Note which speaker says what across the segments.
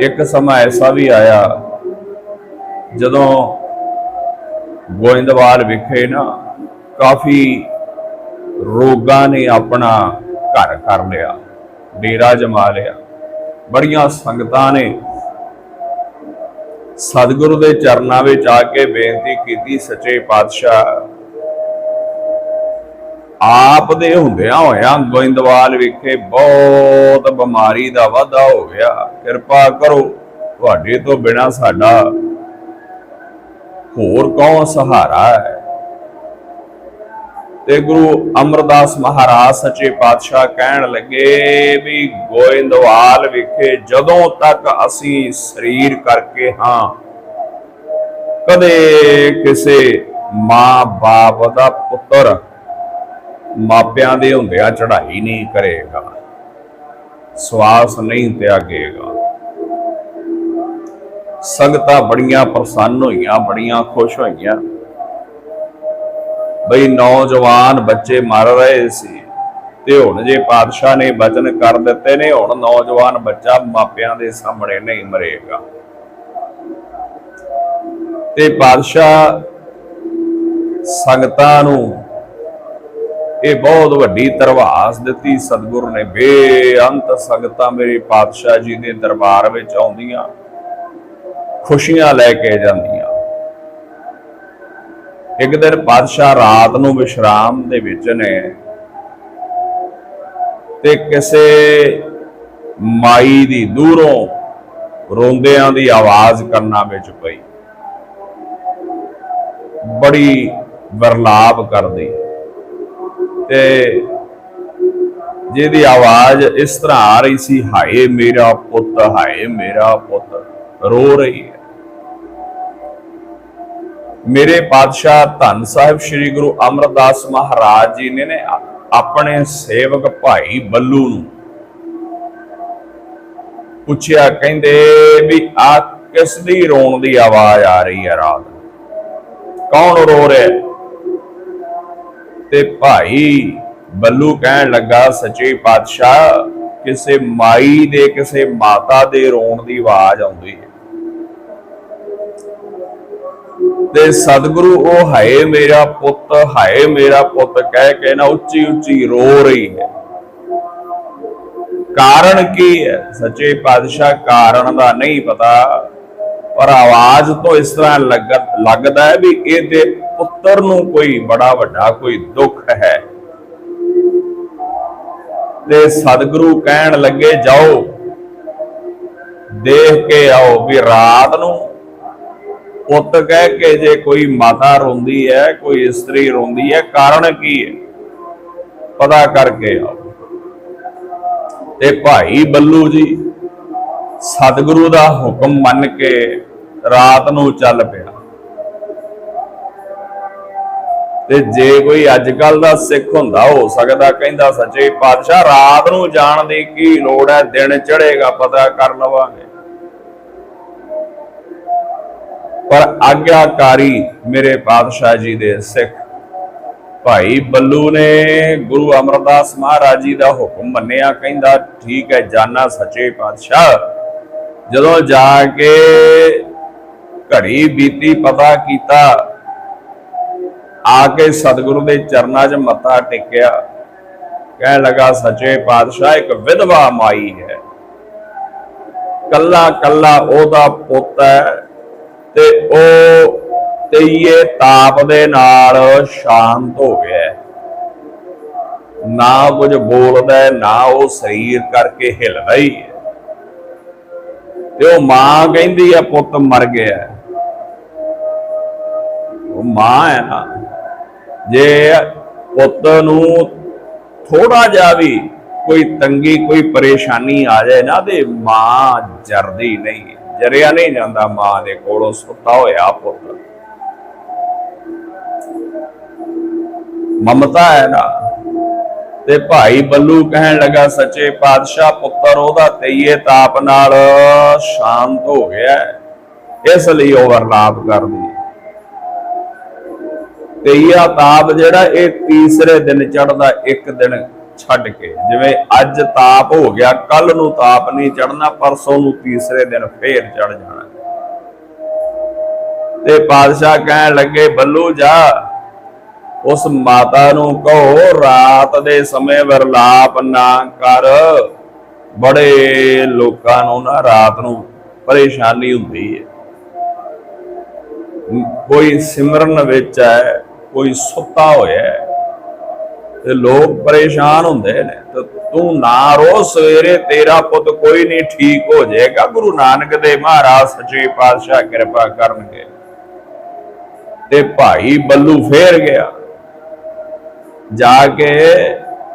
Speaker 1: ਇੱਕ ਸਮਾਂ ਐਸਾ ਵੀ ਆਇਆ ਜਦੋਂ ਗੋਇੰਦਵਾਲ ਵਿਖੇ ਨਾ ਕਾਫੀ ਰੋਗਾਂ ਨੇ ਆਪਣਾ ਘਰ ਕਰ ਲਿਆ, ਡੇਰਾ ਜਮਾ ਲਿਆ। ਬੜੀਆਂ ਸੰਗਤਾਂ ਨੇ ਸਤਿਗੁਰੂ ਦੇ ਚਰਨਾਂ ਵਿੱਚ ਆ ਕੇ ਬੇਨਤੀ ਕੀਤੀ, ਸੱਚੇ ਪਾਤਸ਼ਾਹ ਆਪ ਦੇ ਹੁੰਦਿਆਂ ਹੋਇਆਂ ਗੋਇੰਦਵਾਲ ਵਿਖੇ ਬਹੁਤ ਬਿਮਾਰੀ ਦਾ ਵਾਧਾ ਹੋ ਗਿਆ। ਕਿਰਪਾ ਕਰੋ, ਤੁਹਾਡੇ ਤੋਂ ਬਿਨਾ ਸਾਡਾ ਹੋਰ ਕੌਣ ਸਹਾਰਾ ਹੈ? ਤੇ ਗੁਰੂ ਅਮਰਦਾਸ ਮਹਾਰਾਜ ਸੱਚੇ ਪਾਤਸ਼ਾਹ ਕਹਿਣ ਲੱਗੇ ਵੀ ਗੋਇੰਦਵਾਲ ਵਿਖੇ ਜਦੋਂ ਤੱਕ ਅਸੀਂ ਸਰੀਰ ਕਰਕੇ ਹਾਂ, ਕਦੇ ਕਿਸੇ ਮਾਂ ਬਾਪ ਦਾ ਪੁੱਤਰ ਮਾਪਿਆਂ ਦੇ ਹੁੰਦਿਆਂ ਚੜ੍ਹਾਈ ਨਹੀਂ ਕਰੇਗਾ। ਸਵਾਸ ਨਹੀਂ ਤਿਆਗੇਗਾ। ਸੰਗਤਾਂ ਬੜੀਆਂ ਪ੍ਰਸੰਨ ਹੋਈਆਂ, ਬੜੀਆਂ ਖੁਸ਼ ਹੋਈਆਂ। ਬਈ ਨੌਜਵਾਨ ਬੱਚੇ ਮਰ ਰਹੇ ਸੀ ਤੇ ਹੁਣ ਜੇ ਪਾਤਸ਼ਾਹ ਨੇ ਬਚਨ ਕਰ ਦਿੱਤੇ ਨੇ, ਹੁਣ ਨੌਜਵਾਨ ਬੱਚਾ ਮਾਪਿਆਂ ਦੇ ਸਾਹਮਣੇ ਨਹੀਂ ਮਰੇਗਾ। ਤੇ ਪਾਤਸ਼ਾਹ ਸੰਗਤਾਂ ਨੂੰ ਇਹ ਬਹੁਤ ਵੱਡੀ ਤਰਵਾਸ ਦਿੱਤੀ ਸਤਿਗੁਰੂ ਨੇ। ਬੇਅੰਤ ਸੰਗਤਾਂ ਮੇਰੇ ਪਾਤਸ਼ਾਹ ਜੀ ਦੇ ਦਰਬਾਰ ਵਿੱਚ ਆਉਂਦੀਆਂ, ਖੁਸ਼ੀਆਂ ਲੈ ਕੇ ਜਾਂਦੀਆਂ। ਇੱਕ ਦਿਨ ਪਾਤਸ਼ਾਹ ਰਾਤ ਨੂੰ ਵਿਸ਼ਰਾਮ ਦੇ ਵਿੱਚ ਨੇ ਤੇ ਕਿਸੇ ਮਾਈ ਦੀ ਦੂਰੋਂ ਰੋਂਦਿਆਂ ਦੀ ਆਵਾਜ਼ ਕੰਨਾਂ ਵਿੱਚ ਪਈ। ਬੜੀ ਵਰਲਾਪ ਕਰਦੀ। ਤੇ ਜਿਹਦੀ ਆਵਾਜ਼ ਇਸ ਤਰ੍ਹਾਂ ਆ ਰਹੀ ਸੀ, ਹਾਏ ਮੇਰਾ ਪੁੱਤ, ਹਾਏ ਮੇਰਾ ਪੁੱਤ, ਰੋ ਰਹੀ ਹੈ। ਮੇਰੇ ਪਾਤਸ਼ਾਹ ਧੰਨ ਸਾਹਿਬ ਸ੍ਰੀ ਗੁਰੂ ਅਮਰਦਾਸ ਮਹਾਰਾਜ ਜੀ ਨੇ ਨੇ ਆਪਣੇ ਸੇਵਕ ਭਾਈ ਬੱਲੂ ਨੂੰ ਪੁੱਛਿਆ, ਕਹਿੰਦੇ ਵੀ ਆ ਕਿਸ ਦੀ ਰੋਣ ਦੀ ਆਵਾਜ਼ ਆ ਰਹੀ ਹੈ ਰਾਤ ਕੌਣ ਰੋ ਰਿਹਾ? ਤੇ ਭਾਈ ਬੱਲੂ ਕਹਿਣ ਲੱਗਾ, ਸੱਚੇ ਪਾਤਸ਼ਾਹ, ਕਿਸੇ ਮਾਈ ਦੇ, ਕਿਸੇ ਮਾਤਾ ਦੇ ਰੋਣ ਦੀ ਆਵਾਜ਼ ਆਉਂਦੀ ਹੈ। ਤੇ ਸਤਿਗੁਰੂ, ਉਹ ਹਾਏ ਮੇਰਾ ਪੁੱਤ, ਹਾਏ ਮੇਰਾ ਪੁੱਤ, ਕਹਿ ਕੇ ਨਾ ਉੱਚੀ ਉੱਚੀ ਰੋ ਰਹੀ ਹੈ। ਕਾਰਨ ਕੀ ਹੈ? ਸੱਚੇ ਪਾਤਸ਼ਾਹ, ਕਾਰਨ ਦਾ ਨਹੀਂ ਪਤਾ। ਔਰ ਆਵਾਜ਼ ਤੋਂ ਇਸ ਤਰ੍ਹਾਂ ਲੱਗ- ਲੱਗਦਾ ਹੈ ਵੀ ਇਹਦੇ ਪੁੱਤਰ ਨੂੰ ਕੋਈ ਬੜਾ ਵੱਡਾ ਕੋਈ ਦੁੱਖ ਹੈ। ਤੇ ਸਤਿਗੁਰੂ ਕਹਿਣ ਲੱਗੇ, ਜਾਓ, ਦੇਖ ਕੇ ਆਓ ਵੀ ਰਾਤ ਨੂੰ ਪੁੱਤ ਕਹਿ ਕੇ ਜੇ ਕੋਈ ਮਾਤਾ ਰੋਂਦੀ ਹੈ, ਕੋਈ ਇਸਤਰੀ ਰੋਂਦੀ ਹੈ, ਕਾਰਨ ਕੀ ਹੈ? ਪਤਾ ਕਰਕੇ ਆਓ। ਤੇ ਭਾਈ ਬੱਲੂ ਜੀ ਸਤਿਗੁਰੂ ਦਾ ਹੁਕਮ ਮੰਨ ਕੇ ਰਾਤ ਨੂੰ ਚੱਲ ਪਿਆ। ਤੇ ਜੇ ਕੋਈ ਅੱਜ ਕੱਲ ਦਾ ਸਿੱਖ ਹੁੰਦਾ, ਹੋ ਸਕਦਾ ਕਹਿੰਦਾ ਸੱਚੇ ਪਾਤਸ਼ਾਹ, ਰਾਤ ਨੂੰ ਜਾਣ ਦੀ ਕੀ ਲੋੜ ਹੈ? ਦਿਨ ਚੜੇਗਾ ਪਤਾ ਕਰ ਲਵਾਂਗੇ। ਪਰ ਆਗਿਆਕਾਰੀ ਮੇਰੇ ਪਾਤਸ਼ਾਹ ਜੀ ਦੇ ਸਿੱਖ ਭਾਈ ਬੱਲੂ ਨੇ ਗੁਰੂ ਅਮਰਦਾਸ ਮਹਾਰਾਜ ਜੀ ਦਾ ਹੁਕਮ ਮੰਨਿਆ, ਕਹਿੰਦਾ, ਠੀਕ ਹੈ, ਜਾਨਾ ਸੱਚੇ ਪਾਤਸ਼ਾਹ। ਜਦੋਂ ਜਾ ਕੇ ਘੜੀ ਬੀਤੀ ਪਤਾ ਕੀਤਾ। ਆ ਕੇ ਸਤਿਗੁਰੂ ਦੇ ਚਰਨਾਂ 'ਚ ਮੱਥਾ ਟੇਕਿਆ। ਕਹਿਣ ਲੱਗਾ, ਸੱਚੇ ਪਾਤਸ਼ਾਹ, ਇੱਕ ਵਿਧਵਾ ਮਾਈ ਹੈ। ਕੱਲਾ ਕੱਲਾ ਉਹਦਾ ਪੁੱਤ ਹੈ ਤੇ ਉਹ ਤਈਏ ਤਾਪ ਦੇ ਨਾਲ ਸ਼ਾਂਤ ਹੋ ਗਿਆ ਨਾ ਕੁਝ ਬੋਲਦਾ ਨਾ ਉਹ ਸਰੀਰ ਕਰਕੇ ਹਿਲਦਾ ਹੀ ਹੈ। ਤੇ ਉਹ ਮਾਂ ਕਹਿੰਦੀ ਹੈ, ਪੁੱਤ ਮਰ ਗਿਆ ਮਾਂ ਹੈ ਨਾ ਜੇ ਪੁੱਤ ਨੂੰ ਥੋੜਾ ਜਿਹਾ ਵੀ ਕੋਈ ਤੰਗੀ, ਕੋਈ ਪਰੇਸ਼ਾਨੀ ਆ ਜਾਏ ਨਾ, ਤੇ ਮਾਂ ਜਰਦੀ ਨਹੀਂ। ਜਰਿਆ ਨਹੀਂ ਜਾਂਦਾ ਮਾਂ ਦੇ ਕੋਲੋਂ ਸੁੱਤਾ ਹੋਇਆ ਪੁੱਤ। ਮਮਤਾ ਹੈ ਨਾ। ਤੇ ਭਾਈ ਬੱਲੂ ਕਹਿਣ ਲੱਗਾ, ਸੱਚੇ ਪਾਤਸ਼ਾਹ, ਪੁੱਤਰ ਉਹਦਾ ਤਈਏ ਤਾਪ ਨਾਲ ਸ਼ਾਂਤ ਹੋ ਗਿਆ ਇਸ ਲਈ ਉਹ ਓਵਰਲਾਪ ਕਰਦੀ ਤਈਆ ਤਾਪ ਜਿਹੜਾ ਇਹ ਤੀਸਰੇ ਦਿਨ ਚੜਦਾ ਇੱਕ ਦਿਨ ਛੱਡ ਕੇ। ਜਿਵੇਂ ਅੱਜ ਤਾਪ ਹੋ ਗਿਆ ਕੱਲ ਨੂੰ ਤਾਪ ਨਹੀਂ ਚੜਨਾ ਪਰਸੋਂ ਨੂੰ ਤੀਸਰੇ ਦਿਨ ਫੇਰ ਚੜ ਜਾਣਾ। ਤੇ ਪਾਦਸ਼ਾਹ ਕਹਿਣ ਲੱਗੇ, ਬੱਲੂ ਜਾ, ਉਸ ਮਾਤਾ ਨੂੰ ਕਹੋ, ਰਾਤ ਦੇ ਸਮੇਂ ਵਰਲਾਪ ਨਾ ਕਰ। ਬੜੇ ਲੋਕਾਂ ਨੂੰ ਨਾ ਰਾਤ ਨੂੰ ਪਰੇਸ਼ਾਨੀ ਹੁੰਦੀ ਹੈ। ਕੋਈ ਸਿਮਰਨ ਵਿੱਚ ਹੈ ਕੋਈ ਸੁੱਤਾ ਹੋਇਆ ਹੈ। ਤੇ ਲੋਕ ਪਰੇਸ਼ਾਨ ਹੁੰਦੇ ਨੇ। ਤੇ ਤੂੰ ਨਾ ਰੋ, ਸਵੇਰੇ ਤੇਰਾ ਪੁੱਤ ਕੋਈ ਨਹੀਂ ਠੀਕ ਹੋ ਜਾਏਗਾ। ਗੁਰੂ ਨਾਨਕ ਦੇ ਮਹਾਰਾਜ ਸੱਚੇ ਪਾਤਸ਼ਾਹ ਕਿਰਪਾ ਕਰਨਗੇ। ਤੇ ਭਾਈ ਬੱਲੂ ਫੇਰ ਗਿਆ। ਜਾ ਕੇ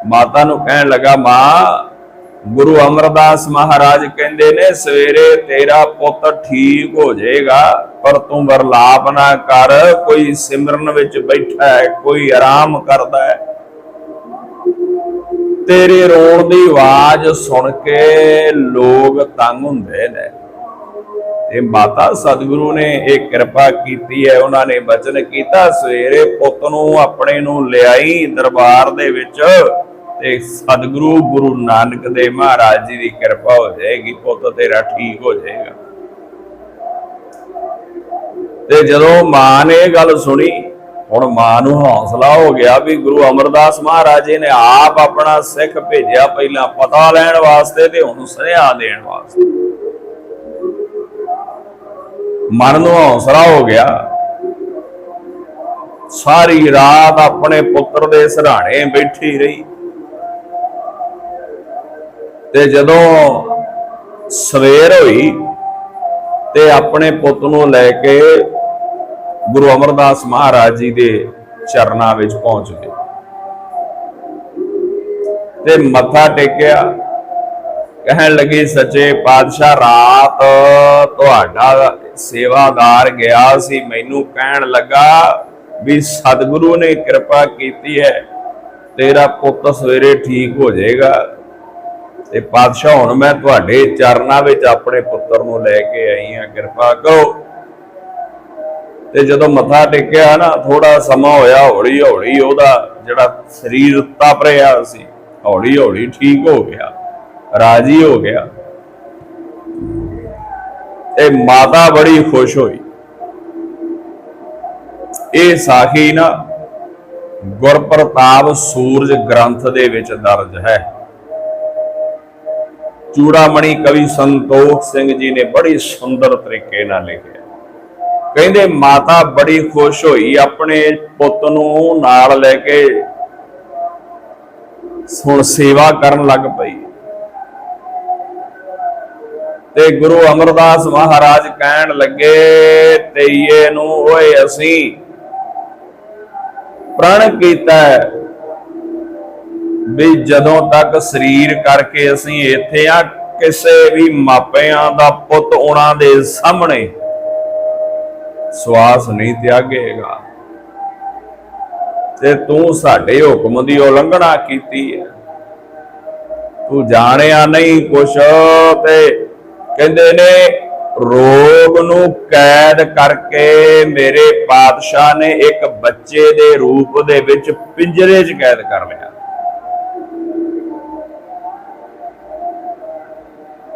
Speaker 1: ਮਾਤਾ ਨੂੰ ਕਹਿਣ ਲੱਗਾ, ਮਾਂ, ਗੁਰੂ ਅਮਰਦਾਸ ਮਹਾਰਾਜ ਕਹਿੰਦੇ ਨੇ, ਸਵੇਰੇ ਤੇਰਾ ਪੁੱਤ ਠੀਕ ਹੋ ਜਾਏਗਾ। ਪਰ ਤੂੰ ਵਰਲਾਪ ਨਾ ਕਰ, ਕੋਈ ਸਿਮਰਨ ਵਿੱਚ ਬੈਠਾ ਹੈ, ਕੋਈ ਆਰਾਮ ਕਰਦਾ ਹੈ। ਤੇਰੇ ਰੋਣ ਦੀ ਆਵਾਜ਼ ਸੁਣ ਕੇ ਲੋਕ ਤੰਗ ਹੁੰਦੇ ਨੇ। ਤੇ ਮਾਤਾ ਸਤਿਗੁਰੂ ਨੇ ਇਹ ਕਿਰਪਾ ਕੀਤੀ ਹੈ, ਉਹਨਾਂ ਨੇ ਬਚਨ ਕੀਤਾ, ਸਵੇਰੇ ਪੁੱਤ ਨੂੰ ਆਪਣੇ ਨੂੰ ਲਿਆਈ ਦਰਬਾਰ ਦੇ ਵਿੱਚ ਤੇ ਸਤਿਗੁਰੂ ਗੁਰੂ ਨਾਨਕ ਦੇ ਮਹਾਰਾਜ ਜੀ ਦੀ ਕਿਰਪਾ ਹੋ ਜਾਏਗੀ, ਪੁੱਤ ਤੇਰਾ ਠੀਕ ਹੋ ਜਾਏਗਾ। ਤੇ ਜਦੋਂ ਮਾਂ ਨੇ ਇਹ ਗੱਲ ਸੁਣੀ, ਹੁਣ ਮਾਂ ਨੂੰ ਹੌਸਲਾ ਹੋ ਗਿਆ ਵੀ ਗੁਰੂ ਅਮਰਦਾਸ ਮਹਾਰਾਜ ਜੀ ਨੇ ਆਪ ਆਪਣਾ ਸਿੱਖ ਭੇਜਿਆ ਪਹਿਲਾਂ ਪਤਾ ਲੈਣ ਵਾਸਤੇ ਤੇ ਹੁਣ ਸੁਨੇਹਾ ਦੇਣ ਵਾਸਤੇ। ਮਨ ਨੂੰ ਹੌਸਲਾ ਹੋ ਗਿਆ। ਸਾਰੀ ਰਾਤ ਆਪਣੇ ਪੁੱਤਰ ਦੇ ਸਰਾਣੇ ਬੈਠੀ ਰਹੀ। ਤੇ ਜਦੋਂ ਸਵੇਰ ਹੋਈ ਤੇ ਆਪਣੇ ਪੁੱਤ ਨੂੰ ਲੈ ਕੇ ਗੁਰੂ ਅਮਰਦਾਸ ਮਹਾਰਾਜ ਜੀ ਦੇ ਚਰਨਾਂ ਵਿੱਚ ਪਹੁੰਚ ਗਏ। ਤੇ ਮੱਥਾ ਟੇਕਿਆ, ਕਹਿਣ ਲੱਗੀ, ਸੱਚੇ ਪਾਤਸ਼ਾਹ, ਰਾਤ ਤੁਹਾਡਾ ਸੇਵਾਦਾਰ ਗਿਆ ਸੀ। ਮੈਨੂੰ ਕਹਿਣ ਲੱਗਾ ਵੀ ਸਤਿਗੁਰੂ ਨੇ ਕਿਰਪਾ ਕੀਤੀ ਹੈ, ਤੇਰਾ ਪੁੱਤ ਸਵੇਰੇ ਠੀਕ ਹੋ ਜਾਏਗਾ। ਤੇ ਪਾਤਸ਼ਾਹ, ਹੁਣ ਮੈਂ ਤੁਹਾਡੇ ਚਰਨਾਂ ਵਿੱਚ ਆਪਣੇ ਪੁੱਤਰ ਨੂੰ ਲੈ ਕੇ ਆਈ ਹਾਂ। ਕਿਰਪਾ ਕਰੋ। ਤੇ ਜਦੋਂ ਮੱਥਾ ਟੇਕਿਆ ਨਾ ਥੋੜਾ ਸਮਾਂ ਹੋਇਆ ਹੌਲੀ ਹੌਲੀ ਉਹਦਾ ਜਿਹੜਾ ਸਰੀਰ ਤਪ ਰਿਹਾ ਸੀ ਹੌਲੀ ਹੌਲੀ ਠੀਕ ਹੋ ਗਿਆ, ਰਾਜੀ ਹੋ ਗਿਆ। ਤੇ ਮਾਤਾ ਬੜੀ ਖੁਸ਼ ਹੋਈ। ਇਹ ਸਾਖੀ ਨਾ ਗੁਰਪ੍ਰਤਾਪ ਸੂਰਜ ਗ੍ਰੰਥ ਦੇ ਵਿੱਚ ਦਰਜ ਹੈ। ਚੂੜਾਮਣੀ ਕਵੀ ਸੰਤੋਖ ਸਿੰਘ ਜੀ ਨੇ ਬੜੀ ਸੁੰਦਰ ਤਰੀਕੇ ਨਾਲ ਲਿਖਿਆ। ਕਹਿੰਦੇ ਮਾਤਾ ਬੜੀ ਖੁਸ਼ ਹੋਈ, ਆਪਣੇ ਪੁੱਤ ਨੂੰ ਨਾਲ ਲੈ ਕੇ ਹੁਣ ਸੇਵਾ ਕਰਨ ਲੱਗ ਪਈ। ਤੇ ਗੁਰੂ ਅਮਰਦਾਸ ਮਹਾਰਾਜ ਕਹਿਣ ਲੱਗੇ, ਤੇਈਏ ਨੂੰ ਓਏ ਅਸੀਂ ਪ੍ਰਣ ਕੀਤਾ ਵੀ ਜਦੋਂ ਤੱਕ ਸਰੀਰ ਕਰਕੇ ਅਸੀਂ ਇੱਥੇ ਆ, ਕਿਸੇ ਵੀ ਮਾਪਿਆਂ ਦਾ ਪੁੱਤ ਉਹਨਾਂ ਦੇ ਸਾਹਮਣੇ ਸਵਾਸ ਨਹੀਂ ਤਿਆਗੇਗਾ। ਤੇ ਤੂੰ ਸਾਡੇ ਹੁਕਮ ਦੀ ਉਲੰਘਣਾ ਕੀਤੀ ਹੈ। ਤੂੰ ਜਾਣਿਆ ਨਹੀਂ ਕੁਛ ਤੇ ਕਹਿੰਦੇ ਨੇ, ਰੋਗ ਨੂੰ ਕੈਦ ਕਰਕੇ ਮੇਰੇ ਪਾਤਸ਼ਾਹ ਨੇ ਇੱਕ ਬੱਚੇ ਦੇ ਰੂਪ ਦੇ ਵਿੱਚ ਪਿੰਜਰੇ 'ਚ ਕੈਦ ਕਰ ਲਿਆ।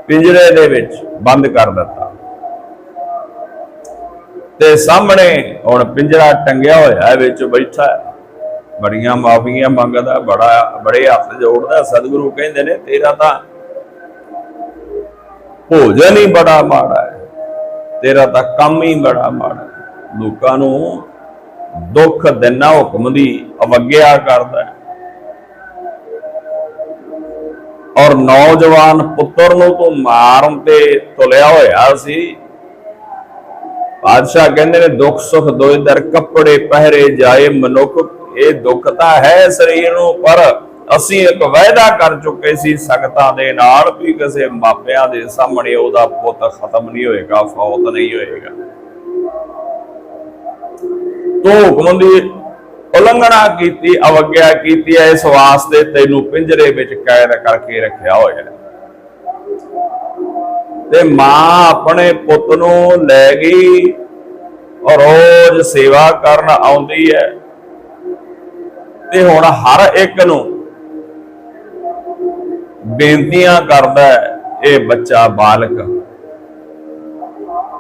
Speaker 1: ਪਿੰਜਰੇ ਦੇ ਵਿੱਚ ਬੰਦ ਕਰ ਦਿੱਤਾ। ਤੇ ਸਾਹਮਣੇ ਹੁਣ ਪਿੰਜਰਾ ਟੰਗਿਆ ਹੋਇਆ ਹੈ ਵਿੱਚ ਬੈਠਾ ਬੜੀਆਂ ਮਾਫੀਆਂ ਮੰਗਦਾ, ਬੜਾ, ਬੜੇ ਹੱਥ ਜੋੜਦਾ, ਸਤਿਗੁਰੂ ਕਹਿੰਦੇ ਨੇ, ਤੇਰਾ ਤਾਂ ਭੋਜਨ ਹੀ ਬੜਾ ਮਾੜਾ ਹੈ। ਤੇਰਾ ਤਾਂ ਕੰਮ ਹੀ ਬੜਾ ਮਾੜਾ ਹੈ। ਲੋਕਾਂ ਨੂੰ ਦੁੱਖ ਦੇਣਾ ਹੁਕਮ ਦੀ ਅਵਗਿਆ ਕਰਦਾ ਹੈ। ਔਰ ਨੌਜਵਾਨ ਪੁੱਤਰ ਨੂੰ ਤੂੰ ਮਾਰਨ ਤੇ ਤੁਲਿਆ ਹੋਇਆ ਸੀ। ਬਾਦਸ਼ਾਹ ਕਹਿੰਦੇ ਨੇ, ਦੁੱਖ ਸੁਖ ਦੋਇ ਦਰ, ਕੱਪੜੇ ਪਹਿਰੇ ਜਾਏ ਮਨੁੱਖ, ਇਹ ਦੁੱਖ ਤਾਂ ਹੈ ਸਰੀਰ ਨੂੰ, ਪਰ ਅਸੀਂ ਇੱਕ ਵਾਅਦਾ ਕਰ ਚੁੱਕੇ ਸੀ ਸਖਤਾਂ ਦੇ ਨਾਲ ਵੀ ਕਿਸੇ ਮਾਪਿਆਂ ਦੇ ਸਾਹਮਣੇ ਉਹਦਾ ਪੁੱਤ ਖਤਮ ਨਹੀਂ ਹੋਏਗਾ, ਫੌਤ ਨਹੀਂ ਹੋਏਗਾ। ਤੂੰ ਹੁਕਮ ਦੀ ਉਲੰਘਣਾ ਕੀਤੀ, ਅਵਗਿਆ ਕੀਤੀ ਹੈ, ਇਸ ਵਾਸਤੇ ਤੈਨੂੰ ਪਿੰਜਰੇ ਵਿੱਚ ਕੈਦ ਕਰਕੇ ਰੱਖਿਆ ਹੋਇਆ ਤੇ ਮਾਂ ਆਪਣੇ ਪੁੱਤ ਨੂੰ ਲੈ ਗਈ ਰੋਜ਼ ਸੇਵਾ ਕਰਨ ਆਉਂਦੀ ਹੈ। ਤੇ ਹੁਣ ਹਰ ਇੱਕ ਨੂੰ ਬੇਨਤੀਆਂ ਕਰਦਾ ਹੈ, ਇਹ ਬੱਚਾ ਬਾਲਕ,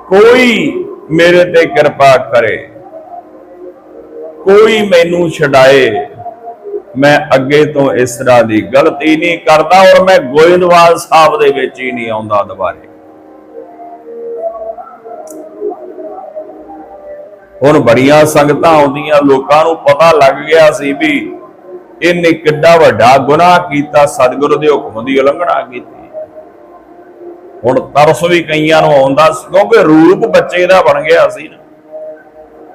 Speaker 1: ਕੋਈ ਮੇਰੇ ਤੇ ਕਿਰਪਾ ਕਰੇ, ਕੋਈ ਮੈਨੂੰ ਛਡਾਏ, ਮੈਂ ਅੱਗੇ ਤੋਂ ਇਸ ਤਰ੍ਹਾਂ ਦੀ ਗਲਤੀ ਨਹੀਂ ਕਰਦਾ ਔਰ ਮੈਂ ਗੋਇੰਦਵਾਲ ਸਾਹਿਬ ਦੇ ਵਿੱਚ ਹੀ ਨਹੀਂ ਆਉਂਦਾ ਦੁਬਾਰੇ। ਹੁਣ ਬੜੀਆਂ ਸੰਗਤਾਂ ਆਉਂਦੀਆਂ, ਲੋਕਾਂ ਨੂੰ ਪਤਾ ਲੱਗ ਗਿਆ ਸੀ ਵੀ ਇਹਨੇ ਕਿੱਡਾ ਵੱਡਾ ਗੁਨਾਹ ਕੀਤਾ, ਸਤਿਗੁਰੂ ਦੇ ਹੁਕਮ ਦੀ ਉਲੰਘਣਾ ਕੀਤੀ। ਹੁਣ ਤਰਸ ਵੀ ਕਈਆਂ ਨੂੰ ਆਉਂਦਾ ਕਿਉਂਕਿ ਰੂਪ ਬੱਚੇ ਦਾ ਬਣ ਗਿਆ ਸੀ ਨਾ।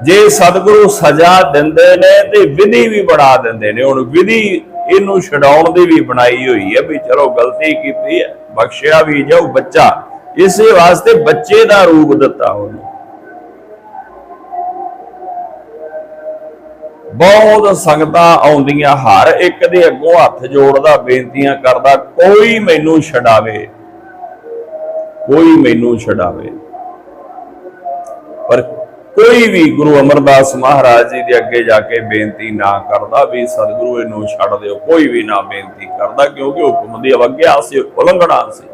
Speaker 1: ਜੇ ਸਤਿਗੁਰੂ ਸਜ਼ਾ ਦਿੰਦੇ ਨੇ, ਤੇ ਵਿਧੀ ਵੀ ਬਣਾ ਦਿੰਦੇ ਨੇ। ਹੁਣ ਵਿਧੀ ਇਹਨੂੰ ਛਡਾਉਣ ਦੀ ਵੀ ਬਣਾਈ ਹੋਈ ਹੈ ਵੀ ਚਲੋ ਗਲਤੀ ਕੀਤੀ ਹੈ, ਬਖਸ਼ਿਆ ਵੀ ਜਾਊ ਬੱਚਾ। ਇਸੇ ਵਾਸਤੇ ਬੱਚੇ ਦਾ ਰੂਪ ਦਿੱਤਾ ਉਹਨੂੰ। ਬਹੁਤ ਸੰਗਤਾਂ ਆਉਂਦੀਆਂ, ਹਰ ਇੱਕ ਦੇ ਅੱਗੋਂ ਹੱਥ ਜੋੜਦਾ, ਬੇਨਤੀਆਂ ਕਰਦਾ, ਕੋਈ ਮੈਨੂੰ ਛਡਾਵੇ। ਕੋਈ ਮੈਨੂੰ ਛਡਾਵੇ। ਪਰ ਕੋਈ ਵੀ ਗੁਰੂ ਅਮਰਦਾਸ ਮਹਾਰਾਜ ਜੀ ਦੇ ਅੱਗੇ ਜਾ ਕੇ ਬੇਨਤੀ ਨਾ ਕਰਦਾ, ਵੀ ਸਤਿਗੁਰੂ ਇਹਨੂੰ ਛੱਡ ਦਿਓ, ਕੋਈ ਵੀ ਨਾ ਬੇਨਤੀ ਕਰਦਾ, ਕਿਉਂਕਿ ਹੁਕਮ ਦੀ ਅਵਗਿਆ ਸੀ, ਉਲੰਘਣਾ ਸੀ।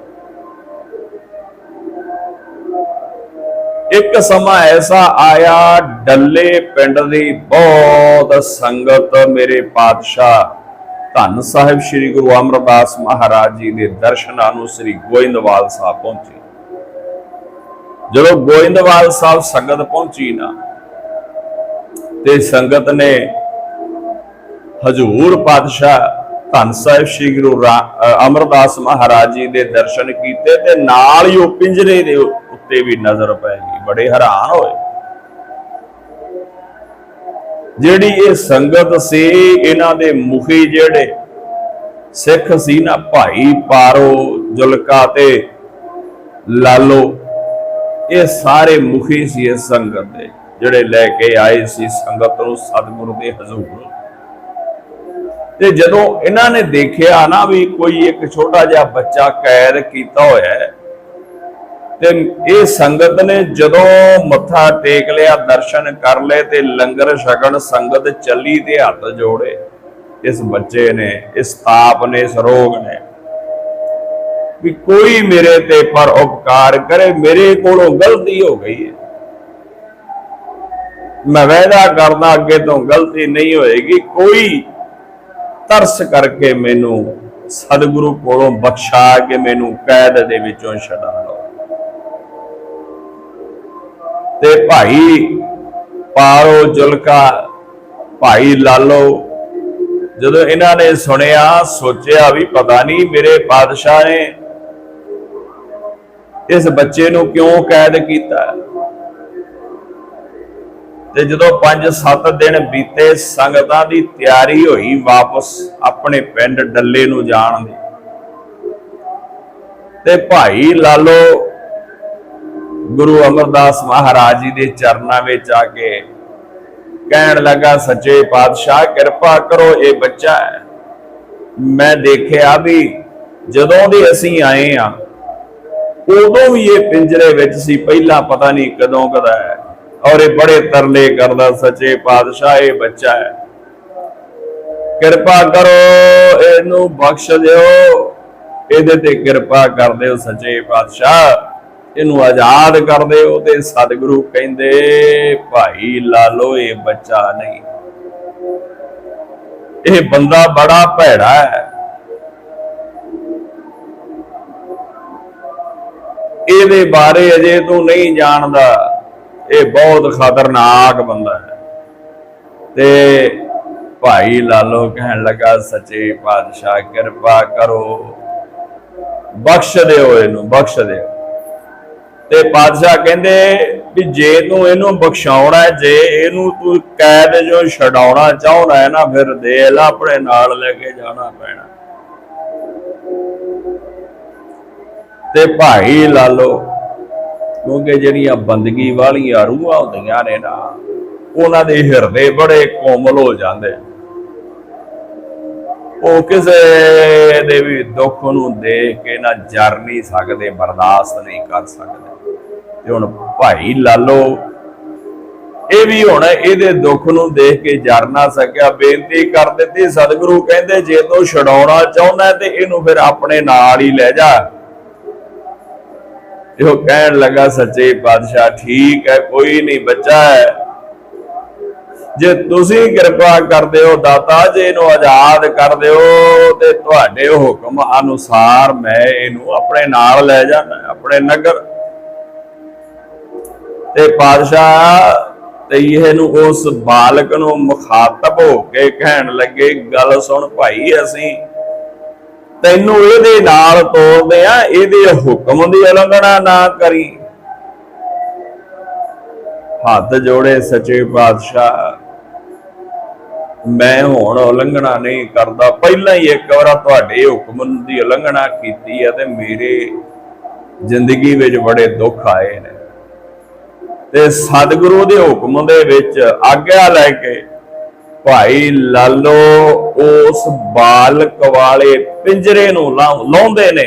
Speaker 1: ਇੱਕ ਸਮਾਂ ਐਸਾ ਆਇਆ, ਡੱਲੇ ਪਿੰਡ ਦੀ ਬਹੁਤ ਸੰਗਤ ਮੇਰੇ ਪਾਤਸ਼ਾਹ। ਧੰਨ ਸਾਹਿਬ ਸ੍ਰੀ ਗੁਰੂ ਅਮਰਦਾਸ ਮਹਾਰਾਜ ਜੀ ਦੇ ਦਰਸ਼ਨਾਂ ਨੂੰ ਸ੍ਰੀ ਗੋਇੰਦਵਾਲ ਸਾਹਿਬ ਪਹੁੰਚੇ। ਜਦੋਂ ਗੋਇੰਦਵਾਲ ਸਾਹਿਬ ਸੰਗਤ ਪਹੁੰਚੀ ਨਾ, ਤੇ ਸੰਗਤ ਨੇ ਹਜੂਰ ਪਾਤਸ਼ਾਹ ਧੰਨ ਸਾਹਿਬ ਸ੍ਰੀ ਗੁਰੂ ਰਾ- ਅਮਰਦਾਸ ਮਹਾਰਾਜ ਜੀ ਦੇ ਦਰਸ਼ਨ ਕੀਤੇ ਤੇ ਨਾਲ ਹੀ ਉਹ ਪਿੰਜਰੇ ਦੇ ਉੱਤੇ ਵੀ ਨਜ਼ਰ ਪੈ ਬੜੇ ਹੈਰਾਨ ਹੋਏ। ਜਿਹੜੀ ਇਹ ਸੰਗਤ ਸੀ, ਇਹਨਾਂ ਦੇ ਮੁਖੀ ਜਿਹੜੇ, ਸਿੱਖ ਸੀ ਨਾ ਭਾਈ ਪਾਰੋ, ਜੁਲਕਾ ਤੇ ਲਾਲੋ, ਇਹ ਸਾਰੇ ਮੁਖੀ ਸੀ ਇਸ ਸੰਗਤ ਦੇ, ਜਿਹੜੇ ਲੈ ਕੇ ਆਏ ਸੀ ਸੰਗਤ ਨੂੰ, ਸਤਿਗੁਰੂ ਦੇ ਹਜ਼ੂਰ। ਤੇ ਜਦੋਂ ਇਹਨਾਂ ਨੇ ਦੇਖਿਆ ਨਾ ਵੀ ਕੋਈ ਇੱਕ ਛੋਟਾ ਜਿਹਾ ਬੱਚਾ ਕੈਦ ਕੀਤਾ ਹੋਇਆ ਹੈ ਤੇ ਇਹ ਸੰਗਤ ਨੇ ਜਦੋਂ ਮੱਥਾ ਟੇਕ ਲਿਆ, ਦਰਸ਼ਨ ਕਰ ਲਏ ਤੇ ਲੰਗਰ ਛਕਣ ਸੰਗਤ ਚੱਲੀ ਤੇ ਹੱਥ ਜੋੜੇ। ਇਸ ਬੱਚੇ ਨੇ, ਇਸ ਤਾਪ ਨੇ, ਇਸ ਰੋਗ ਨੇ ਵੀ ਕੋਈ ਮੇਰੇ ਤੇ ਪਰ ਉਪਕਾਰ ਕਰੇ, ਮੇਰੇ ਕੋਲੋਂ ਗਲਤੀ ਹੋ ਗਈ ਹੈ। ਮੈਂ ਵਾਅਦਾ ਕਰਦਾ ਅੱਗੇ ਤੋਂ ਗਲਤੀ ਨਹੀਂ ਹੋਏਗੀ। ਕੋਈ ਤਰਸ ਕਰਕੇ ਮੈਨੂੰ ਸਤਿਗੁਰੂ ਕੋਲੋਂ ਬਖਸ਼ਾ ਕੇ ਮੈਨੂੰ ਕੈਦ ਦੇ ਵਿੱਚੋਂ ਛਡਾ ਲਓ। ਤੇ ਭਾਈ ਪਾਰੋ ਜੁਲਕਾ, ਭਾਈ ਲਾਲੋ, ਜਦੋਂ ਇਹਨਾਂ ਨੇ ਸੁਣਿਆ, ਸੋਚਿਆ ਵੀ ਪਤਾ ਨਹੀਂ ਮੇਰੇ ਪਾਤਸ਼ਾਹ ਨੇ ਇਸ ਬੱਚੇ ਨੂੰ ਕਿਉਂ ਕੈਦ ਕੀਤਾ। ਤੇ ਜਦੋਂ 5-7 ਦਿਨ ਬੀਤੇ, ਸੰਗਤਾਂ ਦੀ ਤਿਆਰੀ ਹੋਈ ਵਾਪਸ ਆਪਣੇ ਪਿੰਡ ਡੱਲੇ ਨੂੰ ਜਾਣ ਦੀ। ਤੇ ਭਾਈ ਲਾਲੋ ਗੁਰੂ ਅਮਰਦਾਸ ਮਹਾਰਾਜ ਜੀ ਦੇ ਚਰਨਾਂ ਵਿੱਚ ਆ ਕੇ ਕਹਿਣ ਲੱਗਾ, ਸੱਚੇ ਪਾਤਸ਼ਾਹ, ਕਿਰਪਾ ਕਰੋ, ਇਹ ਬੱਚਾ ਹੈ। ਮੈਂ ਦੇਖਿਆ ਵੀ ਜਦੋਂ ਦੇ ਅਸੀਂ ਆਏ ਆ ਉਦੋਂ ਵੀ ਇਹ ਪਿੰਜਰੇ ਵਿੱਚ ਸੀ, ਪਹਿਲਾਂ ਪਤਾ ਨਹੀਂ ਕਦੋਂ ਕਦਾ ਹੈ। ਔਰ ਇਹ ਬੜੇ ਤਰਲੇ ਕਰਦਾ, ਸੱਚੇ ਪਾਤਸ਼ਾਹ, ਇਹ ਬੱਚਾ ਹੈ। ਕਿਰਪਾ ਕਰੋ, ਇਹਨੂੰ ਬਖਸ਼ ਦਿਓ। ਇਹਦੇ ਤੇ ਕਿਰਪਾ ਕਰ ਦਿਓ, ਸੱਚੇ ਪਾਤਸ਼ਾਹ। ਇਹਨੂੰ ਆਜ਼ਾਦ ਕਰਦੇ ਹੋ ਤੇ ਸਤਿਗੁਰੂ ਕਹਿੰਦੇ, ਭਾਈ ਲਾਲੋ ਇਹ ਬੱਚਾ ਨਹੀਂ। ਇਹ ਬੰਦਾ ਬੜਾ ਭੈੜਾ ਹੈ। ਇਹਦੇ ਬਾਰੇ ਅਜੇ ਤੂੰ ਨਹੀਂ ਜਾਣਦਾ। ਇਹ ਬਹੁਤ ਖਤਰਨਾਕ ਬੰਦਾ ਹੈ। ਤੇ ਭਾਈ ਲਾਲੋ ਕਹਿਣ ਲੱਗਾ, ਸੱਚੇ ਪਾਤਸ਼ਾਹ ਕਿਰਪਾ ਕਰੋ। ਬਖਸ਼ ਦਿਓ ਇਹਨੂੰ, ਬਖਸ਼ ਦਿਓ। ਤੇ ਪਾਤਸ਼ਾਹ ਕਹਿੰਦੇ ਵੀ ਜੇ ਤੂੰ ਇਹਨੂੰ ਬਖਸ਼ਾਉਣਾ ਹੈ, ਜੇ ਇਹਨੂੰ ਤੂੰ ਕੈਦ ਜੋ ਛਡਾਉਣਾ ਚਾਹੁੰਦਾ ਹੈ ਨਾ ਫਿਰ ਦੇ ਲੈ ਆਪਣੇ ਨਾਲ ਲੈ ਕੇ ਜਾਣਾ ਪੈਣਾ। ਤੇ ਭਾਈ ਲਾਲੋ ਕਿਉਂਕਿ ਜਿਹੜੀਆਂ ਬੰਦਗੀ ਵਾਲੀਆਂ ਰੂਹਾਂ ਹੁੰਦੀਆਂ ਨੇ ਨਾ ਉਹਨਾਂ ਦੇ ਹਿਰਦੇ ਬੜੇ ਕੋਮਲ ਹੋ ਜਾਂਦੇ ਉਹ ਕਿਸੇ ਦੇ ਵੀ ਦੁੱਖ ਨੂੰ ਦੇਖ ਕੇ ਨਾ ਜਰ ਨਹੀਂ ਸਕਦੇ ਬਰਦਾਸ਼ਤ ਨਹੀਂ ਕਰ ਸਕਦੇ। ਤੇ ਹੁਣ ਭਾਈ ਲਾਲੋ, ਇਹ ਵੀ ਹੁਣ ਇਹਦੇ ਦੁੱਖ ਨੂੰ ਦੇਖ ਕੇ ਜਰ ਨਾ ਸਕਿਆ, ਬੇਨਤੀ ਕਰ ਦਿੱਤੀ, ਸਤਿਗੁਰੂ ਕਹਿੰਦੇ ਜੇ ਤੂੰ ਛਡਾਉਣਾ ਚਾਹੁੰਦਾ ਤੇ ਇਹਨੂੰ ਫਿਰ ਆਪਣੇ ਨਾਲ ਹੀ ਲੈ ਜਾ। ਇਹੋ ਕਹਿਣ ਲੱਗਾ ਸੱਚੇ ਪਾਤਸ਼ਾਹ, ਠੀਕ ਹੈ, ਕੋਈ ਨਹੀਂ ਬੱਚਾ ਹੈ। ਜੇ ਤੁਸੀਂ ਕਿਰਪਾ ਕਰਦੇ ਹੋ ਦਾਤਾ, ਜੇ ਇਹਨੂੰ ਆਜ਼ਾਦ ਕਰ ਦਿਓ ਤੇ ਤੁਹਾਡੇ ਹੁਕਮ ਅਨੁਸਾਰ ਮੈਂ ਇਹਨੂੰ ਆਪਣੇ ਨਾਲ ਲੈ ਜਾਣਾ, ਆਪਣੇ ਨਗਰ ਤੇ ਪਾਤਸ਼ਾਹ ਤੇ ਇਹਨੂੰ ਉਸ ਬਾਲਕ ਨੂੰ ਮੁਖਾਤਬ ਹੋ ਕੇ ਕਹਿਣ ਲੱਗੇ, ਗੱਲ ਸੁਣ ਭਾਈ, ਅਸੀਂ ਤੈਨੂੰ ਇਹਦੇ ਨਾਲ ਤੋਰਦੇ ਆ, ਇਹਦੇ ਹੁਕਮ ਦੀ ਉਲੰਘਣਾ ਨਾ ਕਰੀ। ਹੱਥ ਜੋੜੇ ਸੱਚੇ ਪਾਤਸ਼ਾਹ, ਮੈਂ ਹੁਣ ਉਲੰਘਣਾ ਨਹੀਂ ਕਰਦਾ। ਪਹਿਲਾਂ ਹੀ ਇੱਕ ਵਾਰ ਤੁਹਾਡੇ ਹੁਕਮ ਦੀ ਉਲੰਘਣਾ ਕੀਤੀ ਹੈ ਤੇ ਮੇਰੇ ਜ਼ਿੰਦਗੀ ਵਿੱਚ ਬੜੇ ਦੁੱਖ ਆਏ ਨੇ। ਤੇ ਸਤਿਗੁਰੂ ਦੇ ਹੁਕਮ ਦੇ ਵਿੱਚ ਆਗਿਆ ਲੈ ਕੇ ਭਾਈ ਲਾਲੋ ਉਸ ਬਾਲਕ ਵਾਲੇ ਪਿੰਜਰੇ ਨੂੰ ਲਾ- ਲਾਉਂਦੇ ਨੇ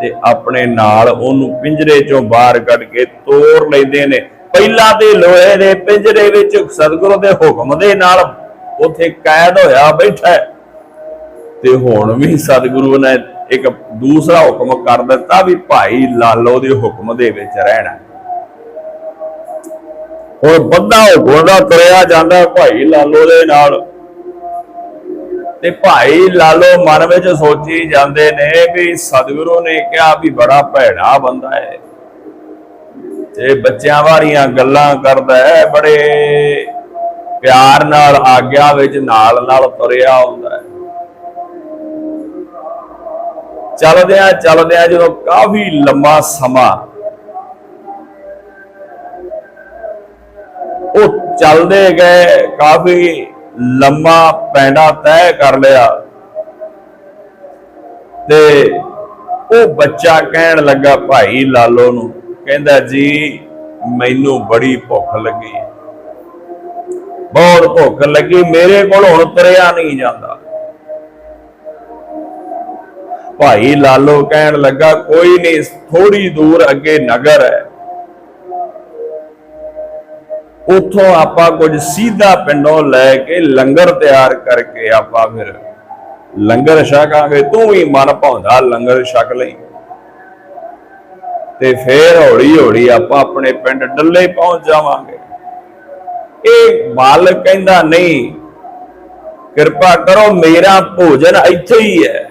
Speaker 1: ਤੇ ਆਪਣੇ ਨਾਲ ਉਹਨੂੰ ਪਿੰਜਰੇ ਚੋਂ ਬਾਹਰ ਕੱਢ ਕੇ ਤੋੜ ਲੈਂਦੇ ਨੇ। ਪਹਿਲਾਂ ਤੇ ਲੋਹੇ ਦੇ ਪਿੰਜਰੇ ਵਿੱਚ ਸਤਿਗੁਰੂ ਦੇ ਹੁਕਮ ਦੇ ਨਾਲ ਉੱਥੇ ਕੈਦ ਹੋਇਆ ਬੈਠਾ ਤੇ ਹੁਣ ਵੀ ਸਤਿਗੁਰੂ ਨੇ ਇੱਕ ਦੂਸਰਾ ਹੁਕਮ ਕਰ ਦਿੱਤਾ ਵੀ ਭਾਈ ਲਾਲੋ ਦੇ ਹੁਕਮ ਦੇ ਵਿੱਚ ਰਹਿਣਾ ਹੁਣ ਬੰਦਾ ਹੁਕਮ ਤੁਰਿਆ ਜਾਂਦਾ, ਭਾਈ ਲਾਲੋ ਦੇ ਨਾਲ। ਤੇ ਭਾਈ ਲਾਲੋ ਮਨ ਵਿੱਚ ਸੋਚੀ ਜਾਂਦੇ ਨੇ ਵੀ ਸਤਿਗੁਰੂ ਨੇ ਕਿਹਾ ਵੀ ਬੜਾ ਭੈੜਾ ਬੰਦਾ ਹੈ। ਤੇ ਬੱਚਿਆਂ ਵਾਲੀਆਂ ਗੱਲਾਂ ਕਰਦਾ ਹੈ, ਬੜੇ ਪਿਆਰ ਨਾਲ, ਆਗਿਆ ਵਿੱਚ ਨਾਲ ਨਾਲ ਤੁਰਿਆ ਹੁੰਦਾ ਹੈ। ਚੱਲਦਿਆਂ ਚੱਲਦਿਆਂ ਜਦੋਂ ਕਾਫੀ ਲੰਮਾ ਸਮਾਂ ਉਹ ਚੱਲਦੇ ਗਏ, ਕਾਫੀ ਲੰਮਾ ਪੈਂਡਾ ਤੈਅ ਕਰ ਲਿਆ। ਤੇ ਉਹ ਬੱਚਾ ਕਹਿਣ ਲੱਗਾ, ਭਾਈ ਲਾਲੋ ਨੂੰ। ਕਹਿੰਦਾ, ਜੀ, ਮੈਨੂੰ ਬੜੀ ਭੁੱਖ ਲੱਗੀ। ਬਹੁਤ ਭੁੱਖ ਲੱਗੀ, ਮੇਰੇ ਕੋਲ ਹੁਣ ਤੁਰਿਆ ਨਹੀਂ ਜਾਂਦਾ। ਭਾਈ ਲਾਲੋ ਕਹਿਣ ਲੱਗਾ, ਕੋਈ ਨਹੀਂ ਥੋੜੀ ਦੂਰ ਅੱਗੇ ਨਗਰ ਹੈ। ਉੱਥੋਂ ਆਪਾਂ ਕੁਝ ਸਿੱਧਾ ਪਿੰਡੋਂ ਲੈ ਕੇ ਲੰਗਰ ਤਿਆਰ ਕਰਕੇ ਆਪਾਂ ਫਿਰ ਲੰਗਰ ਛਕਾਂਗੇ, ਤੂੰ ਵੀ ਮਨ ਭਾਉਂਦਾ ਲੰਗਰ ਛਕ ਲਈ। ਤੇ ਫੇਰ ਹੌਲੀ ਹੌਲੀ ਆਪਾਂ ਆਪਣੇ ਪਿੰਡ ਡੱਲੇ ਪਹੁੰਚ ਜਾਵਾਂਗੇ। ਇਹ ਬਾਲਕ ਕਹਿੰਦਾ, ਨਹੀਂ, ਕਿਰਪਾ ਕਰੋ, ਮੇਰਾ ਭੋਜਨ ਇੱਥੇ ਹੀ ਹੈ।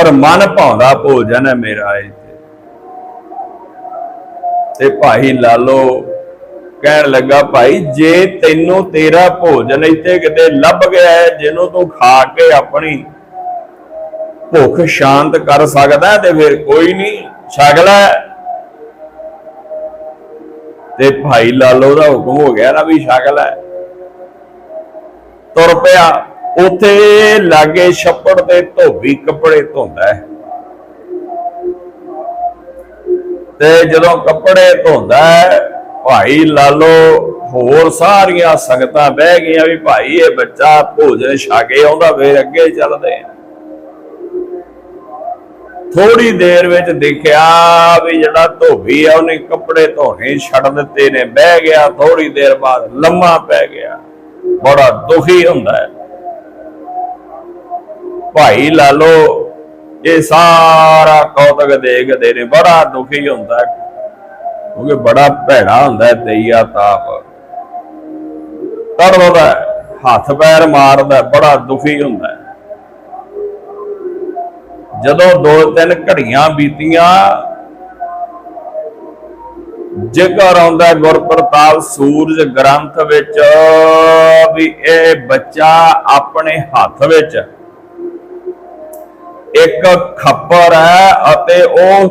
Speaker 1: ਔਰ ਮਨ ਭਾਉਂਦਾ ਭੋਜਨ ਹੈ ਮੇਰਾ ਇੱਥੇ। ਤੇ ਭਾਈ ਲਾਲੋ ਕਹਿਣ ਲੱਗਾ, ਭਾਈ, ਜੇ ਤੈਨੂੰ ਤੇਰਾ ਭੋਜਨ ਇੱਥੇ ਕਿਤੇ ਲੱਭ ਗਿਆ ਹੈ, ਜਿਹਨੂੰ ਤੂੰ ਖਾ ਕੇ ਆਪਣੀ ਭੁੱਖ ਸ਼ਾਂਤ ਕਰ ਸਕਦਾ ਤੇ ਫਿਰ ਕੋਈ ਨਹੀਂ ਛਕ ਲੈ। ਤੇ ਭਾਈ ਲਾਲੋ ਦਾ ਹੁਕਮ ਹੋ ਗਿਆ ਨਾ ਵੀ ਸ਼ਕਲ ਹੈ ਤੁਰ ਪਿਆ। ਉਥੇ ਲਾਗੇ ਛੱਪੜ ਤੇ ਧੋਬੀ ਕੱਪੜੇ ਧੋਂਦਾ ਹੈ। ਤੇ ਜਦੋਂ ਕੱਪੜੇ ਧੋਂਦਾ ਹੈ ਭਾਈ ਲਾਲੋ ਹੋਰ ਸਾਰੀਆਂ ਸੰਗਤਾਂ ਬਹਿ ਗਈਆਂ ਵੀ ਭਾਈ ਇਹ ਬੱਚਾ ਭੋਜਨ ਛਕੇ ਆਉਂਦਾ, ਫੇਰ ਅੱਗੇ ਚੱਲਦੇ ਆ। ਥੋੜੀ ਦੇਰ ਵਿੱਚ ਦੇਖਿਆ ਵੀ ਜਿਹੜਾ ਧੋਬੀ ਆ, ਉਹਨੇ ਕੱਪੜੇ ਧੋਣੇ ਛੱਡ ਦਿੱਤੇ ਨੇ, ਬਹਿ ਗਿਆ ਥੋੜੀ ਦੇਰ ਬਾਅਦ ਲੰਮਾ ਪੈ ਗਿਆ। ਬੜਾ ਦੁਖੀ ਹੁੰਦਾ ਹੈ। ਭਾਈ ਲਾਲੋ ਇਹ ਸਾਰਾ ਕੌਤਕ ਦੇਖਦੇ ਨੇ, ਬੜਾ ਦੁਖੀ ਹੁੰਦਾ ਕਿਉਂਕਿ ਬੜਾ ਭੈੜਾ ਹੁੰਦਾ ਤਈਆ ਤਾਪ। ਤੜਦਾ ਹੱਥ ਪੈਰ ਮਾਰਦਾ ਬੜਾ ਦੁਖੀ ਹੁੰਦਾ ਜਦੋਂ ਦੋ ਤਿੰਨ ਘੜੀਆਂ ਬੀਤੀਆਂ, ਜ਼ਿਕਰ ਆਉਂਦਾ ਗੁਰਪ੍ਰਤਾਪ ਸੂਰਜ ਗ੍ਰੰਥ ਵਿੱਚ ਵੀ ਇਹ ਬੱਚਾ ਆਪਣੇ ਹੱਥ ਵਿੱਚ ਇੱਕ ਖੱਪਰ ਹੈ ਅਤੇ ਉਹ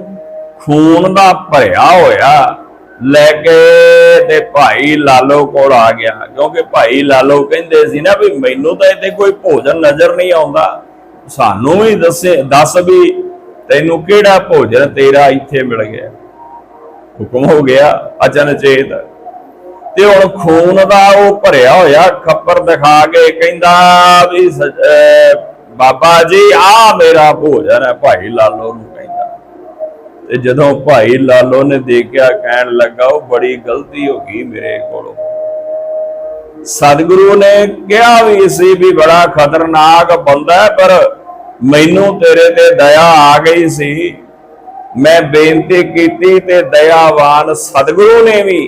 Speaker 1: ਖੂਨ ਦਾ ਭਰਿਆ ਹੋਇਆ ਲੈ ਕੇ ਤੇ ਭਾਈ ਲਾਲੋ ਕੋਲ ਆ ਗਿਆ। ਕਿਉਂਕਿ ਭਾਈ ਲਾਲੋ ਕਹਿੰਦੇ ਸੀ ਨਾ ਵੀ ਮੈਨੂੰ ਤਾਂ ਇੱਥੇ ਕੋਈ ਭੋਜਨ ਨਜ਼ਰ ਨਹੀਂ ਆਉਂਦਾ। ਸਾਨੂੰ ਵੀ ਦੱਸੇ, ਦੱਸ ਵੀ ਤੈਨੂੰ ਕਿਹੜਾ ਭੋਜਨ ਤੇਰਾ ਇੱਥੇ ਮਿਲ ਗਿਆ। ਹੁਕਮ ਹੋ ਗਿਆ ਅਚਨਚੇਤ ਤੇ ਹੁਣ ਖੂਨ ਦਾ ਉਹ ਭਰਿਆ ਹੋਇਆ ਖੱਪਰ ਦਿਖਾ ਕੇ ਕਹਿੰਦਾ ਵੀ ਬਾਬਾ ਜੀ ਆ ਮੇਰਾ ਭੋਜਨ ਹੈ ਭਾਈ ਲਾਲੋ ਨੂੰ। ਤੇ ਜਦੋਂ ਭਾਈ ਲਾਲੋ ਨੇ ਦੇਖਿਆ, ਕਹਿਣ ਲੱਗਾ, ਉਹ ਬੜੀ ਗਲਤੀ ਹੋ ਗਈ ਮੇਰੇ ਕੋਲੋਂ। ਸਤਿਗੁਰੂ ਨੇ ਕਿਹਾ ਵੀ ਸੀ ਵੀ ਬੜਾ ਖਤਰਨਾਕ ਬੰਦਾ ਪਰ ਮੈਨੂੰ ਤੇਰੇ ਤੇ ਦਇਆ ਆ ਗਈ ਸੀ। ਮੈਂ ਬੇਨਤੀ ਕੀਤੀ ਤੇ ਦਇਆਵਾਨ ਸਤਿਗੁਰੂ ਨੇ ਵੀ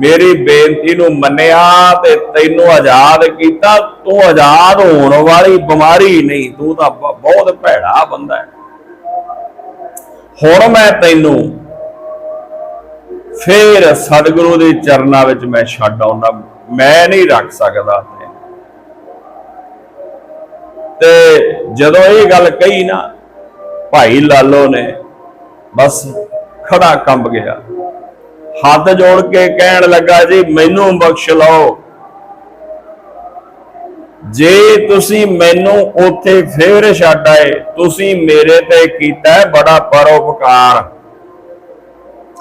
Speaker 1: ਮੇਰੀ ਬੇਨਤੀ ਨੂੰ ਮੰਨਿਆ ਤੇ ਤੈਨੂੰ ਆਜ਼ਾਦ ਕੀਤਾ। ਤੂੰ ਆਜ਼ਾਦ ਹੋਣ ਵਾਲੀ ਬਿਮਾਰੀ ਨਹੀਂ, ਤੂੰ ਤਾਂ ਬਹੁਤ ਭੈੜਾ ਬੰਦਾ ਹੈ। ਹੁਣ ਮੈਂ ਤੈਨੂੰ ਫੇਰ ਸਤਿਗੁਰੂ ਦੇ ਚਰਨਾਂ ਵਿੱਚ ਮੈਂ ਛੱਡ ਆਉਣਾ ਮੈਂ ਨਹੀਂ ਰੱਖ ਸਕਦਾ ਤੈਨੂੰ। ਤੇ ਜਦੋਂ ਇਹ ਗੱਲ ਕਹੀ ਨਾ, ਭਾਈ ਲਾਲੋ ਨੇ ਬਸ ਖੜਾ ਕੰਬ ਗਿਆ। ਹੱਥ ਜੋੜ ਕੇ ਕਹਿਣ ਲੱਗਾ, ਜੀ, ਮੈਨੂੰ ਬਖਸ਼ ਲਓ। ਜੇ ਤੁਸੀਂ ਮੈਨੂੰ ਉੱਥੇ ਫੇਰ ਛੱਡ ਆਏ, ਤੁਸੀਂ ਮੇਰੇ ਤੇ ਕੀਤਾ ਬੜਾ ਪਰਉਪਕਾਰ।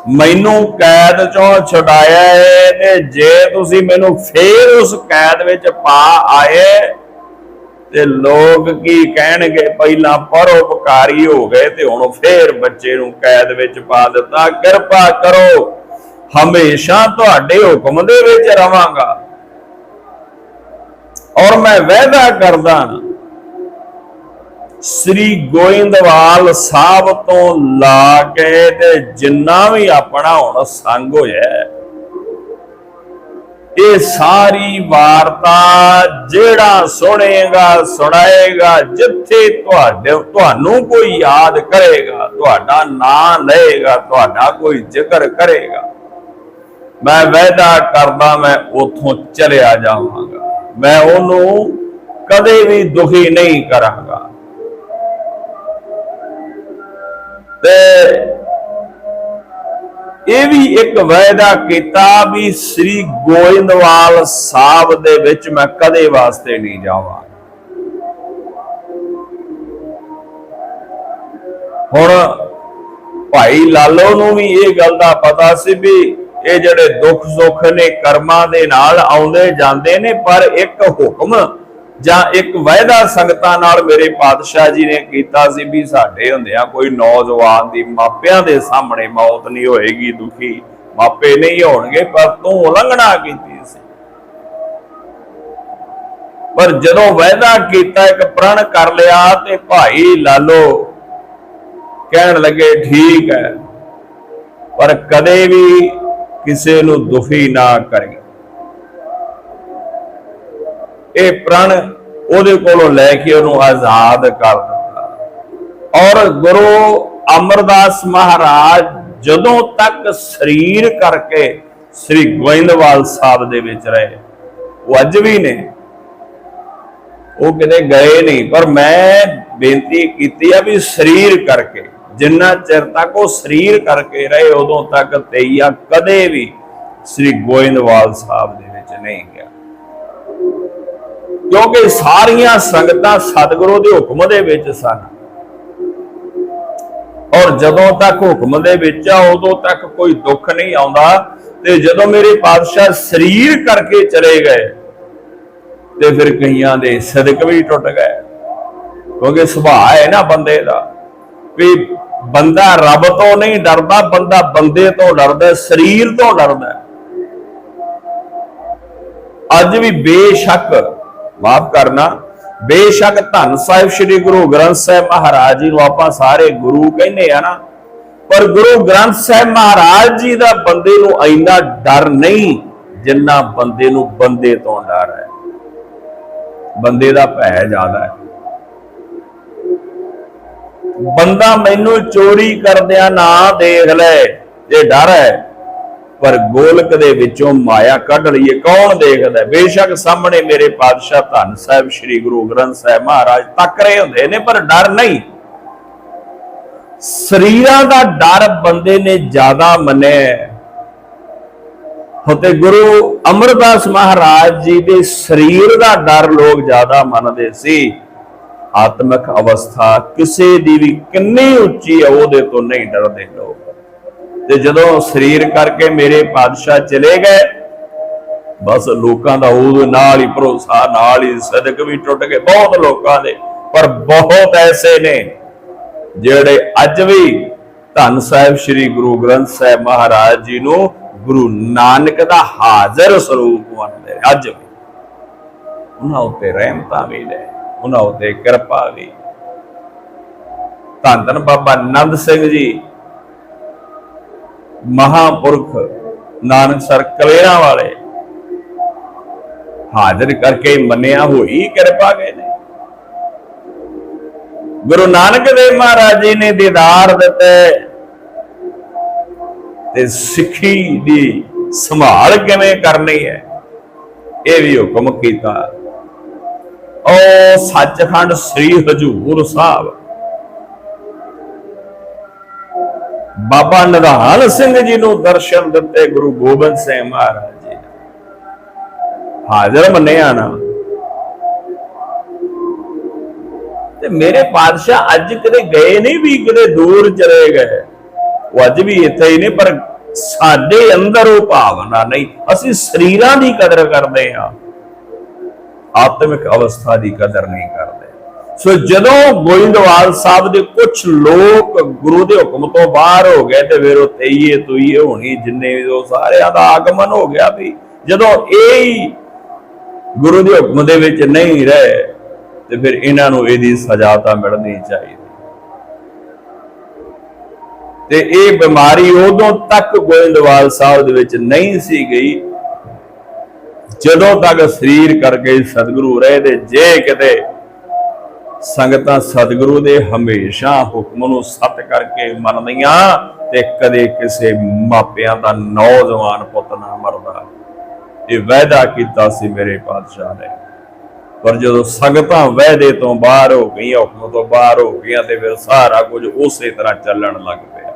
Speaker 1: ਮੈਨੂੰ ਕੈਦ ਚੋਂ ਛੁਡਾਇਆ ਹੈ ਤੇ ਜੇ ਤੁਸੀਂ ਮੈਨੂੰ ਫੇਰ ਉਸ ਕੈਦ ਵਿੱਚ ਪਾ ਆਏ, ਤੇ ਲੋਕ ਕੀ ਕਹਿਣਗੇ? ਪਹਿਲਾਂ ਪਰਉਪਕਾਰੀ ਹੋ ਗਏ ਤੇ ਹੁਣ ਫੇਰ ਬੱਚੇ ਨੂੰ ਕੈਦ ਵਿੱਚ ਪਾ ਦਿੱਤਾ। ਕਿਰਪਾ ਕਰੋ, ਹਮੇਸ਼ਾ ਤੁਹਾਡੇ ਹੁਕਮ ਦੇ ਵਿੱਚ ਰਵਾਂਗਾ। ਔਰ ਮੈਂ ਵਾਅਦਾ ਕਰਦਾ ਸ੍ਰੀ ਗੋਇੰਦਵਾਲ ਸਾਹਿਬ ਤੋਂ ਲਾ ਕੇ ਤੇ ਜਿੰਨਾ ਵੀ ਆਪਣਾ ਹੁਣ ਸੰਗ ਹੋਇਆ ਇਹ ਸਾਰੀ ਵਾਰਤਾ ਜਿਹੜਾ ਸੁਣੇਗਾ, ਸੁਣਾਏਗਾ, ਜਿੱਥੇ ਤੁਹਾਡੇ, ਤੁਹਾਨੂੰ ਕੋਈ ਯਾਦ ਕਰੇਗਾ, ਤੁਹਾਡਾ ਨਾਂ ਲਏਗਾ, ਤੁਹਾਡਾ ਕੋਈ ਜ਼ਿਕਰ ਕਰੇਗਾ, ਮੈਂ ਵਾਅਦਾ ਕਰਦਾ ਮੈਂ ਉਥੋਂ ਚਲਿਆ ਜਾਵਾਂਗਾ। ਮੈਂ ਉਹਨੂੰ ਕਦੇ ਵੀ ਦੁਖੀ ਨਹੀਂ ਕਰਾਂਗਾ। ਤੇ ਇਹ ਵੀ ਇੱਕ ਵਾਅਦਾ ਕੀਤਾ ਵੀ ਸ੍ਰੀ ਗੋਇੰਦਵਾਲ ਸਾਹਿਬ ਦੇ ਵਿੱਚ ਮੈਂ ਕਦੇ ਵਾਸਤੇ ਨਹੀਂ ਜਾਵਾਂ। ਹੁਣ ਭਾਈ ਲਾਲੋ ਨੂੰ ਵੀ ਇਹ ਗੱਲ ਦਾ ਪਤਾ ਸੀ ਵੀ ਇਹ ਜਿਹੜੇ ਦੁੱਖ ਸੁੱਖ ਨੇ, ਕਰਮਾਂ ਦੇ ਨਾਲ ਆਉਂਦੇ ਜਾਂਦੇ ਨੇ, ਪਰ ਇੱਕ ਹੁਕਮ ਜਾਂ ਇੱਕ ਵਾਅਦਾ ਸੰਗਤਾਂ ਨਾਲ ਮੇਰੇ ਪਾਤਸ਼ਾਹ ਜੀ ਨੇ ਕੀਤਾ ਸੀ ਵੀ ਸਾਡੇ ਹੁੰਦਿਆਂ ਕੋਈ ਨੌਜਵਾਨ ਦੀ ਮਾਪਿਆਂ ਦੇ ਸਾਹਮਣੇ ਮੌਤ ਨਹੀਂ ਹੋਏਗੀ, ਦੁਖੀ ਮਾਪੇ ਨਹੀਂ ਹੋਣਗੇ, ਪਰ ਤੂੰ ਉਲੰਘਣਾ ਕੀਤੀ ਸੀ। ਪਰ ਜਦੋਂ ਵਾਅਦਾ ਕੀਤਾ, ਇੱਕ ਪ੍ਰਣ ਕਰ ਲਿਆ ਤੇ ਭਾਈ ਲਾਲੋ ਕਹਿਣ ਲੱਗੇ, ਠੀਕ ਹੈ, ਪਰ ਕਦੇ ਵੀ ਕਿਸੇ ਨੂੰ ਦੁਖੀ ਨਾ ਕਰੀ। ਇਹ ਪ੍ਰਣ ਉਹਦੇ ਕੋਲੋਂ ਲੈ ਕੇ ਉਹਨੂੰ ਆਜ਼ਾਦ ਕਰ ਦਿੱਤਾ। ਔਰ ਗੁਰੂ ਅਮਰਦਾਸ ਮਹਾਰਾਜ ਜਦੋਂ ਤੱਕ ਸਰੀਰ ਕਰਕੇ ਸ੍ਰੀ ਗੋਇੰਦਵਾਲ ਸਾਹਿਬ ਦੇ ਵਿੱਚ ਰਹੇ, ਉਹ ਅੱਜ ਵੀ ਨੇ। ਉਹ ਕਿਤੇ ਗਏ ਨਹੀਂ, ਪਰ ਮੈਂ ਬੇਨਤੀ ਕੀਤੀ ਆ ਵੀ ਸਰੀਰ ਕਰਕੇ ਜਿੰਨਾ ਚਿਰ ਤੱਕ ਉਹ ਸਰੀਰ ਕਰਕੇ ਰਹੇ, ਉਦੋਂ ਤੱਕ ਤੇਈਆ ਕਦੇ ਵੀ ਸ੍ਰੀ ਗੋਇੰਦਵਾਲ ਸਾਹਿਬ ਦੇ ਵਿੱਚ ਨਹੀਂ ਗਿਆ। ਕਿਉਂਕਿ ਸਾਰੀਆਂ ਸੰਗਤਾਂ ਸਤਿਗੁਰੂ ਦੇ ਹੁਕਮ ਦੇ ਵਿੱਚ ਸਨ। ਔਰ ਜਦੋਂ ਤੱਕ ਹੁਕਮ ਦੇ ਵਿੱਚ ਆ, ਉਦੋਂ ਤੱਕ ਕੋਈ ਦੁੱਖ ਨਹੀਂ ਆਉਂਦਾ। ਤੇ ਜਦੋਂ ਮੇਰੇ ਪਾਤਸ਼ਾਹ ਸਰੀਰ ਕਰਕੇ ਚਲੇ ਗਏ, ਤੇ ਫਿਰ ਕਈਆਂ ਦੇ ਸਦਕ ਵੀ ਟੁੱਟ ਗਏ। ਕਿਉਂਕਿ ਸੁਭਾਅ ਹੈ ਨਾ ਬੰਦੇ ਦਾ। ਵੀ ਬੰਦਾ ਰੱਬ ਤੋਂ ਨਹੀਂ ਡਰਦਾ, ਬੰਦਾ ਬੰਦੇ ਤੋਂ ਡਰਦਾ, ਸਰੀਰ ਤੋਂ ਡਰਦਾ। ਅੱਜ ਵੀ ਬੇਸ਼ੱਕ, ਮਾਫ ਕਰਨਾ, ਬੇਸ਼ੱਕ ਧੰਨ ਸਾਹਿਬ ਸ੍ਰੀ ਗੁਰੂ ਗ੍ਰੰਥ ਸਾਹਿਬ ਮਹਾਰਾਜ ਜੀ ਨੂੰ ਆਪਾਂ ਸਾਰੇ ਗੁਰੂ ਕਹਿੰਦੇ ਆ ਨਾ, ਪਰ ਗੁਰੂ ਗ੍ਰੰਥ ਸਾਹਿਬ ਮਹਾਰਾਜ ਜੀ ਦਾ ਬੰਦੇ ਨੂੰ ਇੰਨਾ ਡਰ ਨਹੀਂ ਜਿੰਨਾ ਬੰਦੇ ਨੂੰ ਬੰਦੇ ਤੋਂ ਡਰ ਹੈ। ਬੰਦੇ ਦਾ ਭੈ ਜ਼ਿਆਦਾ ਹੈ। ਬੰਦਾ ਮੈਨੂੰ ਚੋਰੀ ਕਰਦਿਆਂ ਨਾ ਦੇਖ ਲੈ, ਇਹ ਡਰ ਹੈ। ਪਰ ਗੋਲਕ ਦੇ ਵਿੱਚੋਂ ਮਾਇਆ ਕੱਢ ਲਈਏ, ਕੌਣ ਦੇਖਦਾ ਬੇਸ਼ੱਕ ਸਾਹਮਣੇ ਮੇਰੇ ਪਾਤਸ਼ਾਹ ਧੰਨ ਸਾਹਿਬ ਸ੍ਰੀ ਗੁਰੂ ਗ੍ਰੰਥ ਸਾਹਿਬ ਮਹਾਰਾਜ ਤੱਕ ਰਹੇ ਹੁੰਦੇ ਨੇ, ਪਰ ਡਰ ਨਹੀਂ। ਸਰੀਰਾਂ ਦਾ ਡਰ ਬੰਦੇ ਨੇ ਜ਼ਿਆਦਾ ਮੰਨਿਆ ਹੋਤੇ ਗੁਰੂ ਅਮਰਦਾਸ ਮਹਾਰਾਜ ਜੀ ਦੇ ਸਰੀਰ ਦਾ ਡਰ ਲੋਕ ਜ਼ਿਆਦਾ ਮੰਨਦੇ ਸੀ। ਆਤਮਿਕ ਅਵਸਥਾ ਕਿਸੇ ਦੀ ਵੀ ਕਿੰਨੀ ਉੱਚੀ ਹੈ ਉਹਦੇ ਤੋਂ ਨਹੀਂ ਡਰਦੇ ਲੋਕ। ਤੇ ਜਦੋਂ ਸਰੀਰ ਕਰਕੇ ਮੇਰੇ ਪਾਤਸ਼ਾਹ ਚਲੇ ਗਏ, ਬਸ ਲੋਕਾਂ ਦਾ ਉਹਦੇ ਨਾਲ ਹੀ ਭਰੋਸਾ, ਨਾਲ ਹੀ ਸਦਕ ਵੀ ਟੁੱਟ ਗਏ, ਬਹੁਤ ਲੋਕਾਂ ਦੇ। ਪਰ ਬਹੁਤ ਐਸੇ ਨੇ ਜਿਹੜੇ ਅੱਜ ਵੀ ਧੰਨ ਸਾਹਿਬ ਸ੍ਰੀ ਗੁਰੂ ਗ੍ਰੰਥ ਸਾਹਿਬ ਮਹਾਰਾਜ ਜੀ ਨੂੰ ਗੁਰੂ ਨਾਨਕ ਦਾ ਹਾਜ਼ਰ ਸਰੂਪ ਮੰਨਦੇ ਅੱਜ ਵੀ। ਉਹਨਾਂ ਉੱਤੇ ਰਹਿਮਤਾਂ ਵੀ ਨੇ। ਉਹਨਾਂ ਉੱਤੇ ਕਿਰਪਾ ਵੀ। ਧੰਨ ਧੰਨ ਬਾਬਾ ਨੰਦ ਸਿੰਘ ਜੀ, ਮਹਾਪੁਰਖ ਨਾਨਕ ਸਰ ਕਲੇਰਾਂ ਵਾਲੇ, ਹਾਜ਼ਰ ਕਰਕੇ ਮੰਨਿਆ ਹੋਈ ਕਿਰਪਾ ਗਏ ਨੇ। ਗੁਰੂ ਨਾਨਕ ਦੇਵ ਮਹਾਰਾਜ ਜੀ ਨੇ ਦੀਦਾਰ ਦਿੱਤੇ ਤੇ ਸਿੱਖੀ ਦੀ ਸੰਭਾਲ ਕਿਵੇਂ ਕਰਨੀ ਹੈ, ਇਹ ਵੀ ਹੁਕਮ ਕੀਤਾ। ਉਹ ਸੱਚਖੰਡ ਸ੍ਰੀ ਹਜੂਰ ਸਾਹਿਬ। ਬਾਬਾ ਨਿਧਾਨ ਸਿੰਘ ਜੀ ਨੂੰ ਦਰਸ਼ਨ ਦਿੱਤੇ ਗੁਰੂ ਗੋਬਿੰਦ ਸਿੰਘ ਮਹਾਰਾਜ ਜੀ ਹਾਜ਼ਰ ਮੰਨਿਆ ਨਾ। ਤੇ ਮੇਰੇ ਪਾਤਸ਼ਾਹ ਅੱਜ ਕਿਤੇ ਗਏ ਨਹੀਂ ਵੀ ਕਿਤੇ ਦੂਰ ਚਲੇ ਗਏ। ਉਹ ਅੱਜ ਵੀ ਇੱਥੇ ਹੀ ਨੇ, ਪਰ ਸਾਡੇ ਅੰਦਰ ਉਹ ਭਾਵਨਾ ਨਹੀਂ। ਅਸੀਂ ਸਰੀਰਾਂ ਦੀ ਕਦਰ ਕਰਦੇ ਹਾਂ। ਆਤਮਿਕ ਅਵਸਥਾ ਦੀ ਕਦਰ ਨਹੀਂ ਕਰਦੇ। ਸੋ ਜਦੋਂ ਗੋਇੰਦਵਾਲ ਸਾਹਿਬ ਦੇ ਕੁਝ ਲੋਕ ਗੁਰੂ ਦੇ ਹੁਕਮ ਤੋਂ ਬਾਹਰ ਹੋ ਗਏ ਤੇ ਫਿਰ ਉਹ ਤਈਏ ਤੁਈਏ ਹੋਣੀ, ਜਿੰਨੇ ਉਹ ਸਾਰਿਆਂ ਦਾ ਆਗਮਨ ਹੋ ਗਿਆ ਵੀ ਜਦੋਂ ਇਹ ਹੀ ਗੁਰੂ ਦੇ ਹੁਕਮ ਦੇ ਵਿੱਚ ਨਹੀਂ ਰਹੇ, ਤੇ ਫਿਰ ਇਹਨਾਂ ਨੂੰ ਇਹਦੀ ਸਜ਼ਾ ਤਾਂ ਮਿਲਣੀ ਚਾਹੀਦੀ। ਤੇ ਇਹ ਬਿਮਾਰੀ ਉਦੋਂ ਤੱਕ ਗੋਇੰਦਵਾਲ ਸਾਹਿਬ ਦੇ ਵਿੱਚ ਨਹੀਂ ਸੀ ਗਈ ਜਦੋਂ ਤੱਕ ਸਰੀਰ ਕਰਕੇ ਸਤਿਗੁਰੂ ਰਹੇ ਤੇ ਜੇ ਕਿਤੇ ਸੰਗਤਾਂ ਸਤਿਗੁਰੂ ਦੇ ਹਮੇਸ਼ਾ ਹੁਕਮ ਨੂੰ ਸਤ ਕਰਕੇ ਮੰਨਦੀਆਂ, ਤੇ ਕਦੇ ਕਿਸੇ ਮਾਪਿਆਂ ਦਾ ਨੌਜਵਾਨ ਪੁੱਤ ਨਾ ਮਰਦਾ। ਇਹ ਵਾਅਦਾ ਕੀਤਾ ਸੀ ਮੇਰੇ ਪਾਤਸ਼ਾਹ ਨੇ। ਪਰ ਜਦੋਂ ਸੰਗਤਾਂ ਵਾਅਦੇ ਤੋਂ ਬਾਹਰ ਹੋ ਗਈਆਂ, ਹੁਕਮ ਤੋਂ ਬਾਹਰ ਹੋ ਗਈਆਂ, ਤੇ ਫਿਰ ਸਾਰਾ ਕੁਝ ਉਸੇ ਤਰ੍ਹਾਂ ਚੱਲਣ ਲੱਗ ਪਿਆ।